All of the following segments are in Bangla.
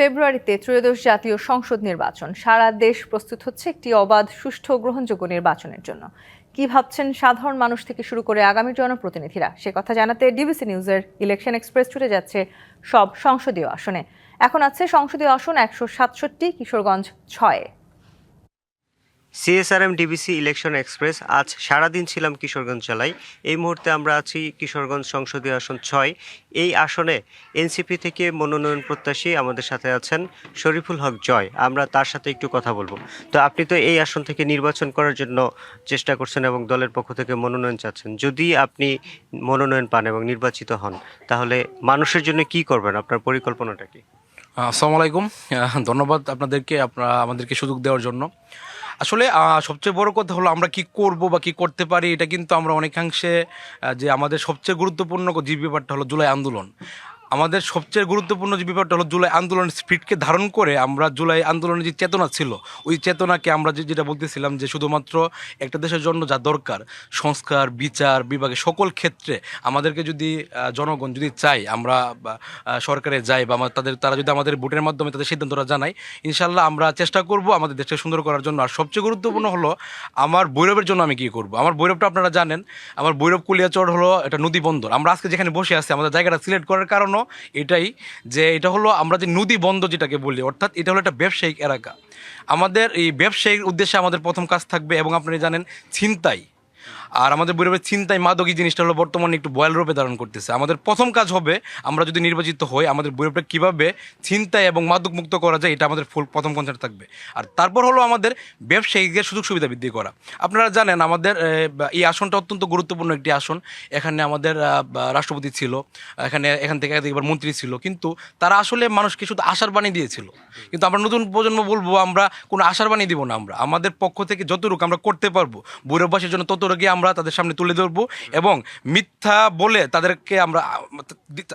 ফেব্রুয়ারিতে ত্রয়োদশ জাতীয় সংসদ নির্বাচন। সারা দেশ প্রস্তুত হচ্ছে একটি অবাধ, সুষ্ঠু, গ্রহণযোগ্য নির্বাচনের জন্য। কি ভাবছেন সাধারণ মানুষ থেকে শুরু করে আগামী জনপ্রতিনিধিরা? সে কথা জানাতে ডিবিসি নিউজের ইলেকশন এক্সপ্রেস ছুটে যাচ্ছে সব সংসদীয় আসনে। এখন আছে সংসদীয় আসন একশো সাতষট্টি, কিশোরগঞ্জ ছয়ে। সিএসআরএম ডিবিসি ইলেকশন এক্সপ্রেস আজ সারাদিন ছিলাম কিশোরগঞ্জ জেলায়। এই মুহূর্তে আমরা আছি কিশোরগঞ্জ সংসদীয় আসন ছয়। এই আসনে এনসিপি থেকে মনোনয়ন প্রত্যাশী আমাদের সাথে আছেন শরীফুল হক জয়। আমরা তার সাথে একটু কথা বলব। তো আপনি তো এই আসন থেকে নির্বাচন করার জন্য চেষ্টা করছেন এবং দলের পক্ষ থেকে মনোনয়ন চাচ্ছেন। যদি আপনি মনোনয়ন পান এবং নির্বাচিত হন, তাহলে মানুষের জন্য কি করবেন? আপনার পরিকল্পনাটা কি? আসসালামু আলাইকুম ধন্যবাদ আপনাদেরকে, আপনারা আমাদেরকে সুযোগ দেওয়ার জন্য। আসলে সবচেয়ে বড় কথা হলো আমরা কি করব বা কি করতে পারি, এটা কিন্তু আমরা অনেকাংশে যে আমাদের সবচেয়ে গুরুত্বপূর্ণ জীব ব্যাপারটা হলো জুলাই আন্দোলন। আমাদের সবচেয়ে গুরুত্বপূর্ণ যে ব্যাপারটা হলো জুলাই আন্দোলনের স্পিডকে ধারণ করে আমরা জুলাই আন্দোলনের যে চেতনা ছিল, ওই চেতনাকে আমরা যে যেটা বলতেছিলাম যে শুধুমাত্র একটা দেশের জন্য যা দরকার, সংস্কার, বিচার, বিভাগে সকল ক্ষেত্রে আমাদেরকে যদি জনগণ যদি চাই আমরা সরকারে যাই বা আমার তাদের, তারা যদি আমাদের ভোটের মাধ্যমে তাদের সিদ্ধান্তটা জানাই ইনশাল্লাহ আমরা চেষ্টা করব আমাদের দেশকে সুন্দর করার জন্য। আর সবচেয়ে গুরুত্বপূর্ণ হলো আমার বৈরবের জন্য আমি কী করব? আমার বৈরবটা আপনারা জানেন, আমার ভৈরব কুলিয়াচর হলো এটা নদী বন্দর। আমরা আজকে যেখানে বসে আছি, আমাদের জায়গাটা সিলেক্ট করার কারণও এটাই যে এটা হলো আমরা যে নদী বন্দর যেটাকে বলি, অর্থাৎ এটা হলো একটা ব্যবসায়িক এলাকা। আমাদের এই ব্যবসায়িক উদ্দেশ্যে আমাদের প্রথম কাজ থাকবে এবং আপনি জানেন ছিনতাই। আর আমাদের বৈরবের চিন্তায় মাদকী জিনিসটা হলো বর্তমানে একটু বয়াল রূপে ধারণ করতেছে। আমাদের প্রথম কাজ হবে আমরা যদি নির্বাচিত হই, আমাদের বৈরবটা কীভাবে চিন্তায় এবং মাদক মুক্ত করা যায় এটা আমাদের ফুল প্রথম কনসার্ট থাকবে। আর তারপর হলো আমাদের ব্যবসায়ীদের সুযোগ সুবিধা বৃদ্ধি করা। আপনারা জানেন আমাদের এই আসনটা অত্যন্ত গুরুত্বপূর্ণ একটি আসন। এখানে আমাদের রাষ্ট্রপতি ছিল, এখানে, এখান থেকে একবার মন্ত্রী ছিল। কিন্তু তারা আসলে মানুষকে শুধু আশার বাণী দিয়েছিল। কিন্তু আমরা নতুন প্রজন্ম বলব, আমরা কোনো আশার বাণী দিব না আমরা। আমাদের পক্ষ থেকে যতটুকু আমরা করতে পারব বৈরববাসীর জন্য ততটুকু আমরা তাদের সামনে তুলে ধরবো এবং মিথ্যা বলে তাদেরকে আমরা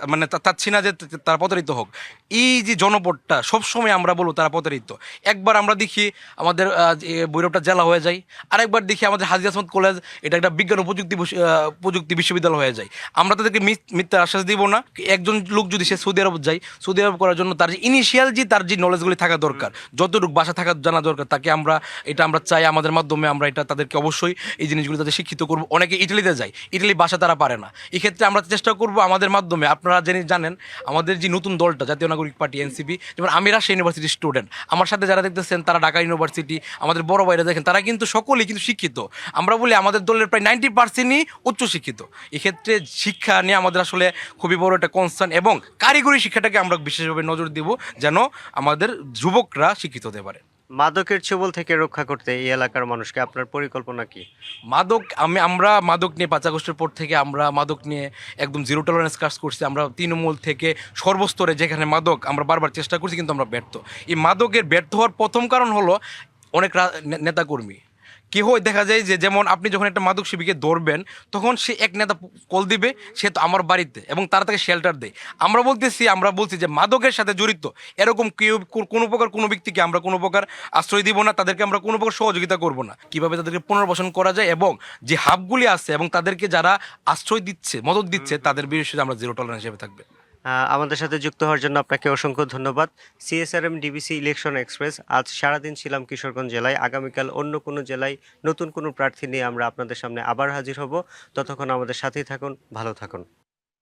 মানে চাচ্ছি না যে তারা প্রতারিত হোক। এই যে জনপদটা সবসময় আমরা বলব তারা প্রতারিত। একবার আমরা দেখি আমাদের বৈরবটা জেলা হয়ে যায়, আরেকবার দেখি আমাদের হাজি আসমত কলেজ, এটা একটা বিজ্ঞান প্রযুক্তি প্রযুক্তি বিশ্ববিদ্যালয় হয়ে যায়। আমরা তাদেরকে মিথ- মিথ্যার আশ্বাস দিব না। একজন লোক যদি সে সৌদি আরব যায়, সৌদি আরব করার জন্য তার যে ইনিশিয়াল যে তার যে নলেজগুলি থাকা দরকার, যতটুকু বাসা থাকা জানা দরকার, তাকে আমরা, এটা আমরা চাই, আমাদের মাধ্যমে আমরা এটা তাদেরকে অবশ্যই এই জিনিসগুলো তাদের শিক্ষিত করব, অনেকে ইটালিতে যায়, ইটালি ভাষা তারা পারে না। এক্ষেত্রে আমরা চেষ্টা করব আমাদের মাধ্যমে, আপনারা যিনি জানেন, আমাদের যে নতুন দলটা, জাতীয় নাগরিক পার্টি, এনসিপি, যেমন আমি রাজশাহী ইউনিভার্সিটির স্টুডেন্ট আমার সাথে যারা দেখতেছেন, তারা ঢাকা ইউনিভার্সিটি আমাদের বড় ভাইরা দেখেন, তারা কিন্তু সকলেই কিন্তু শিক্ষিত। আমরা বলি আমাদের দলের প্রায় নাইনটি পার্সেন্টই উচ্চশিক্ষিত। এক্ষেত্রে শিক্ষা নিয়ে আমাদের আসলে খুবই বড় একটা কনসার্ন এবং কারিগরি শিক্ষাটাকে আমরা বিশেষভাবে নজর দিব, যেন আমাদের যুবকরা শিক্ষিত হতে পারে। মাদকের ছবল থেকে রক্ষা করতে এই এলাকার মানুষকে আপনার পরিকল্পনা কি? মাদক, আমি, আমরা মাদক নিয়ে পাঁচ আগস্টের পর থেকে আমরা মাদক নিয়ে একদম জিরো টলারেন্স কাজ করছি। আমরা তৃণমূল থেকে সর্বস্তরে যেখানে মাদক, আমরা বারবার চেষ্টা করছি কিন্তু আমরা ব্যর্থ। এই মাদকের ব্যর্থ হওয়ার প্রথম কারণ হলো অনেক নেতাকর্মী। কি হয় দেখা যায় যে যেমন আপনি যখন একটা মাদক শিবিকে ধরবেন, তখন সে এক নেতা কল দিবে, সে তো আমার বাড়িতে এবং তারা তাকে শেল্টার দেয়। আমরা বলতেছি, আমরা বলছি যে মাদকের সাথে জড়িত। এরকম কেউ কোনো প্রকার কোনো ব্যক্তিকে আমরা কোনো প্রকার আশ্রয় দিব না, তাদেরকে আমরা কোনো প্রকার সহযোগিতা করব না। কীভাবে তাদেরকে পুনর্বাসন করা যায় এবং যে হাবগুলি আছে এবং তাদেরকে যারা আশ্রয় দিচ্ছে, মদত দিচ্ছে, তাদের বিরুদ্ধে আমরা জিরো টলারেন্স হিসেবে থাকবে। আমাদের সাথে যুক্ত হওয়ার জন্য আপনাকে অসংখ্য ধন্যবাদ। সিএসআরএম ডিবিসি ইলেকশন এক্সপ্রেস আজ সারাদিন ছিলাম কিশোরগঞ্জ জেলায়। আগামীকাল অন্য কোনো জেলায় নতুন কোনো প্রার্থী নিয়ে আমরা আপনাদের সামনে আবার হাজির হব। ততক্ষণ আমাদের সাথেই থাকুন, ভালো থাকুন।